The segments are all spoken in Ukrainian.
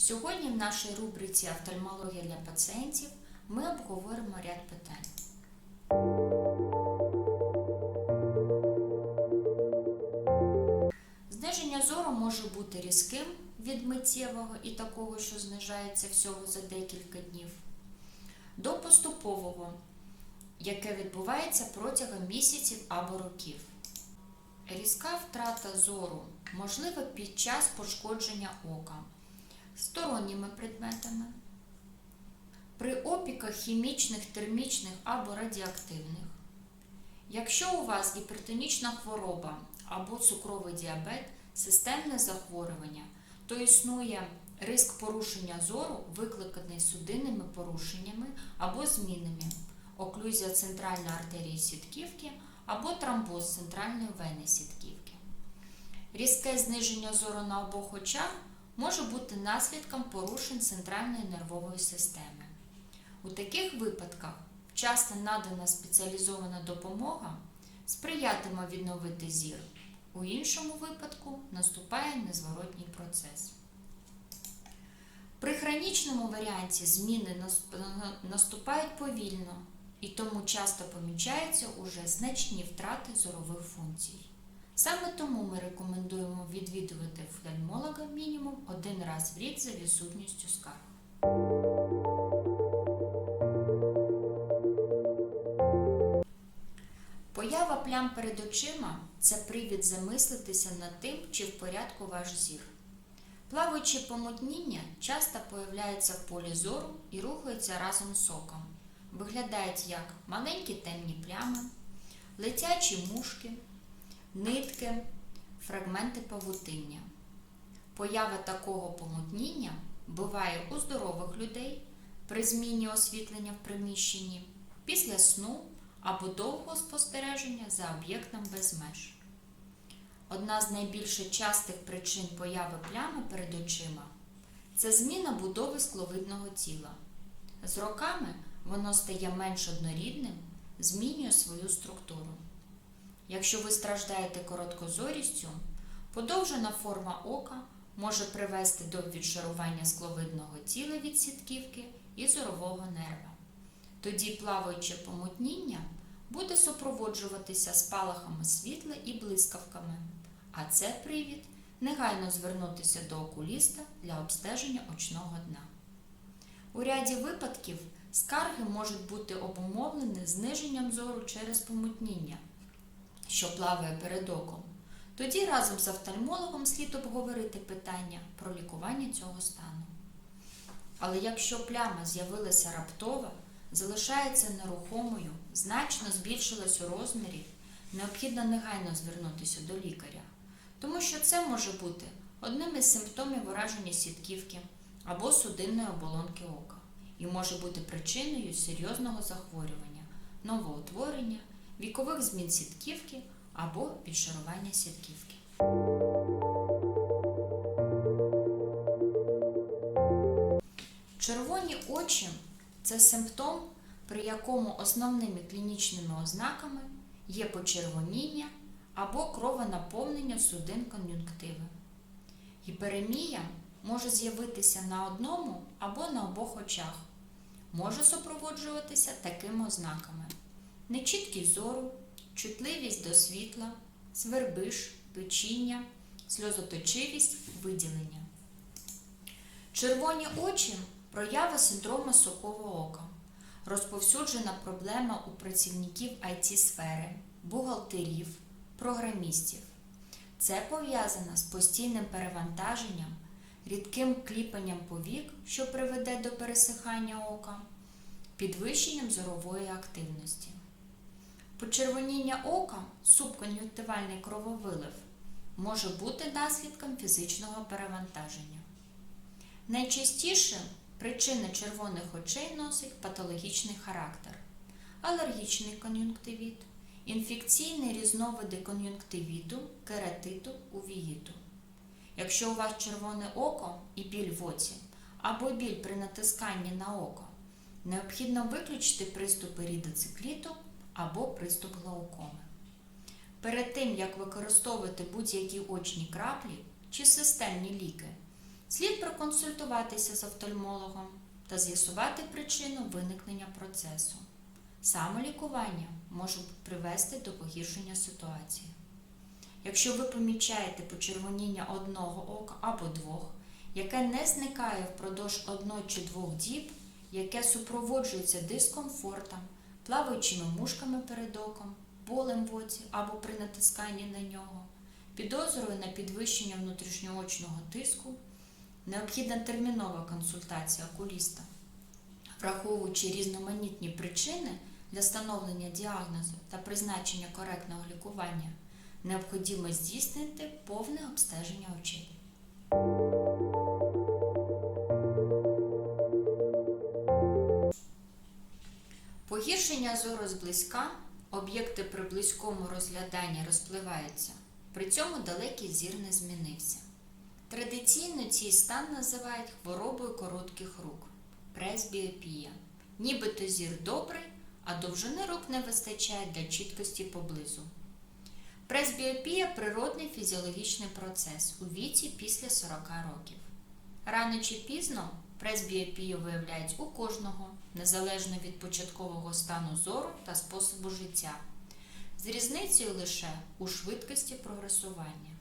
Сьогодні в нашій рубриці Офтальмологія для пацієнтів ми обговоримо ряд питань. Зниження зору може бути різким від миттєвого і такого, що знижається всього за декілька днів, до поступового, яке відбувається протягом місяців або років. Різка втрата зору можлива під час пошкодження ока сторонніми предметами, при опіках хімічних, термічних або радіоактивних. Якщо у вас гіпертонічна хвороба або цукровий діабет, системне захворювання, то існує риск порушення зору, викликаний судинними порушеннями або змінами, оклюзія центральної артерії сітківки або тромбоз центральної вени сітківки. Різке зниження зору на обох очах може бути наслідком порушень центральної нервової системи. У таких випадках вчасно надана спеціалізована допомога сприятиме відновити зір. У іншому випадку наступає незворотній процес. При хронічному варіанті зміни наступають повільно і тому часто помічаються уже значні втрати зорових функцій. Саме тому ми рекомендуємо відвідувати офтальмолога мінімум один раз в рік за відсутністю скарг. Поява плям перед очима це привід замислитися над тим, чи в порядку ваш зір. Плаваючі помутніння часто появляються в полі зору і рухаються разом з оком. Виглядають як маленькі темні плями, летячі мушки, нитки, фрагменти павутиння. Поява такого помутніння буває у здорових людей при зміні освітлення в приміщенні, після сну або довгого спостереження за об'єктом без меж. Одна з найбільш частих причин появи плями перед очима це зміна будови скловидного тіла. З роками воно стає менш однорідним, змінює свою структуру. Якщо ви страждаєте короткозорістю, подовжена форма ока може привести до відшарування скловидного тіла від сітківки і зорового нерва. Тоді плаваюче помутніння буде супроводжуватися спалахами світла і блискавками, а це привід негайно звернутися до окуліста для обстеження очного дна. У ряді випадків скарги можуть бути обумовлені зниженням зору через помутніння, що плаває перед оком. Тоді разом з офтальмологом слід обговорити питання про лікування цього стану. Але якщо пляма з'явилася раптово, залишається нерухомою, значно збільшилась у розмірі, необхідно негайно звернутися до лікаря, тому що це може бути одним із симптомів ураження сітківки або судинної оболонки ока і може бути причиною серйозного захворювання, новоутворення, вікових змін сітківки або відшарування сітківки. Червоні очі це симптом, при якому основними клінічними ознаками є почервоніння або кровонаповнення судин кон'юнктиви. Гіперемія може з'явитися на одному або на обох очах, може супроводжуватися такими ознаками: нечіткість зору, чутливість до світла, свербиш, печіння, сльозоточивість, виділення. Червоні очі проява синдрому сухого ока, розповсюджена проблема у працівників it сфери бухгалтерів, програмістів. Це пов'язано з постійним перевантаженням, рідким кліпанням повік, що приведе до пересихання ока, підвищенням зорової активності. Почервоніння ока, субкон'юнктивальний крововилив, може бути наслідком фізичного перевантаження. Найчастіше причини червоних очей носить патологічний характер, алергічний кон'юнктивіт, інфекційні різновиди кон'юнктивіту, кератиту, увіїту. Якщо у вас червоне око і біль в оці, або біль при натисканні на око, необхідно виключити приступи рідоцикліту або приступ глаукоми. Перед тим, як використовувати будь-які очні краплі чи системні ліки, Слід проконсультуватися з офтальмологом та з'ясувати причину виникнення процесу. Самолікування може привести до погіршення ситуації. Якщо ви помічаєте почервоніння одного ока або двох, яке не зникає впродовж одної чи двох діб, яке супроводжується дискомфортом, плаваючими мушками перед оком, болем в оці або при натисканні на нього, підозрою на підвищення внутрішньоочного тиску, необхідна термінова консультація окуліста. Враховуючи різноманітні причини для встановлення діагнозу та призначення коректного лікування, необхідно здійснити повне обстеження очей. Погіршення зору зблизька, об'єкти при близькому розгляданні розпливаються, при цьому далекий зір не змінився. Традиційно цей стан називають хворобою коротких рук пресбіопія. Нібито зір добрий, а довжини рук не вистачає для чіткості поблизу. Пресбіопія природний фізіологічний процес у віці після 40 років. Рано чи пізно пресбіопію виявляють у кожного, незалежно від початкового стану зору та способу життя, з різницею лише у швидкості прогресування.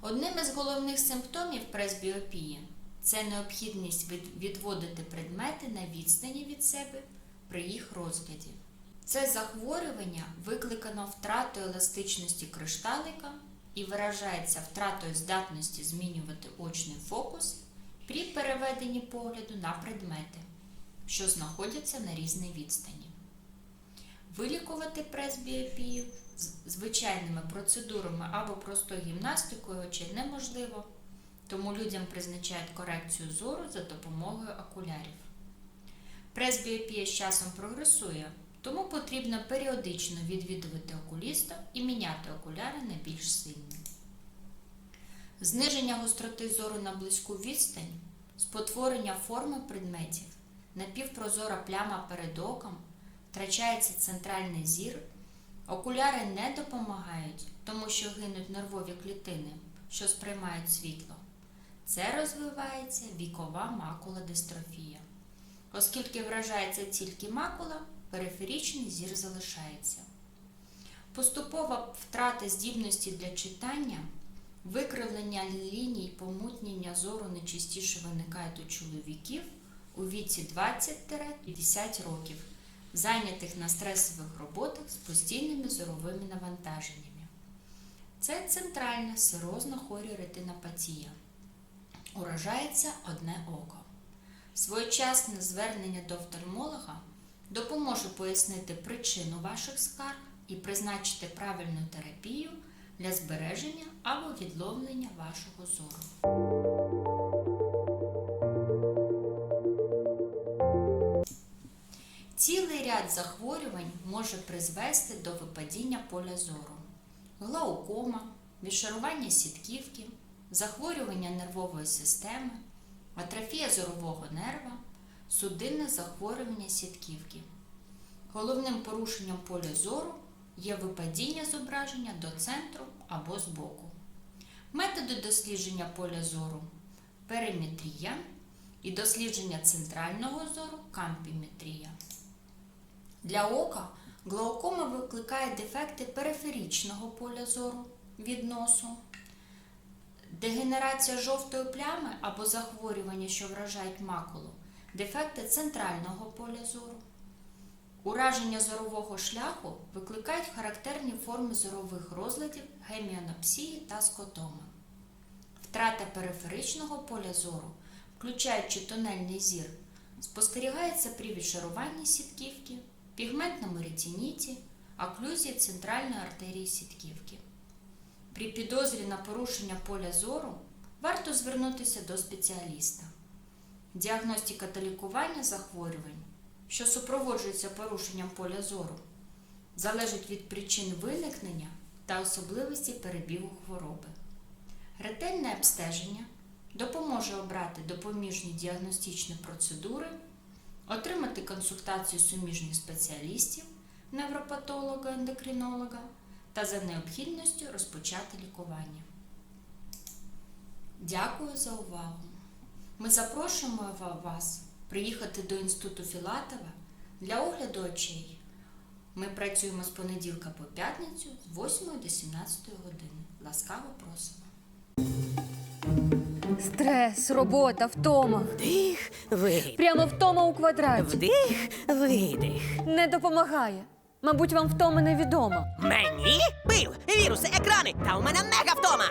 Одним із головних симптомів пресбіопії це необхідність відводити предмети на відстані від себе при їх розгляді. Це захворювання викликано втратою еластичності кришталика і виражається втратою здатності змінювати очний фокус при переведенні погляду на предмети, що знаходяться на різній відстані. Вилікувати пресбіопію звичайними процедурами або простою гімнастикою очей неможливо, тому людям призначають корекцію зору за допомогою окулярів. Пресбіопія з часом прогресує, тому потрібно періодично відвідувати окуліста і міняти окуляри на більш сильні. Зниження гостроти зору на близьку відстань, спотворення форми предметів, напівпрозора пляма перед оком, втрачається центральний зір, окуляри не допомагають, тому що гинуть нервові клітини, що сприймають світло. Це розвивається вікова макулодистрофія. Оскільки вражається тільки макула, периферичний зір залишається. Поступова втрата здібності для читання, викривлення ліній помутнення зору найчастіше виникають у чоловіків у віці 20-50 років, зайнятих на стресових роботах з постійними зоровими навантаженнями. Це центральна сирозна хворі ретинопатія. Уражається одне око. Своєчасне звернення до офтальмолога допоможе пояснити причину ваших скарг і призначити правильну терапію для збереження або відловлення вашого зору. Цілий ряд захворювань може призвести до випадіння поля зору, глаукома, відшарування сітківки, захворювання нервової системи, атрофія зорового нерва, судинне захворювання сітківки. Головним порушенням поля зору є випадіння зображення до центру або збоку. Методи дослідження поля зору периметрія і дослідження центрального зору кампіметрія. Для ока глаукома викликає дефекти периферичного поля зору від носу, дегенерація жовтої плями або захворювання, що вражають макулу, дефекти центрального поля зору. Ураження зорового шляху викликають характерні форми зорових розладів, геміанопсії та скотоми. Втрата периферичного поля зору, включаючи тонельний зір, спостерігається при відшаруванні сітківки, пігментному ретиніті, оклюзії центральної артерії сітківки. При підозрі на порушення поля зору варто звернутися до спеціаліста. Діагностика та лікування захворювань що супроводжується порушенням поля зору, залежить від причин виникнення та особливості перебігу хвороби. Ретельне обстеження допоможе обрати допоміжні діагностичні процедури, отримати консультацію суміжних спеціалістів, невропатолога, ендокринолога та за необхідністю розпочати лікування. Дякую за увагу. Ми запрошуємо вас приїхати до Інституту Філатова для огляду очей. Ми працюємо з понеділка по п'ятницю з 8 до 17 години. Ласкаво просимо. Стрес, робота, втома. Вдих, видих. Прямо втома у квадраті. Вдих, видих. Не допомагає. Мабуть, вам втома невідома. Мені? Пил, віруси, екрани, та у мене мега втома.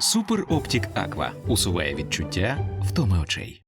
Супер Оптік Аква усуває відчуття втоми очей.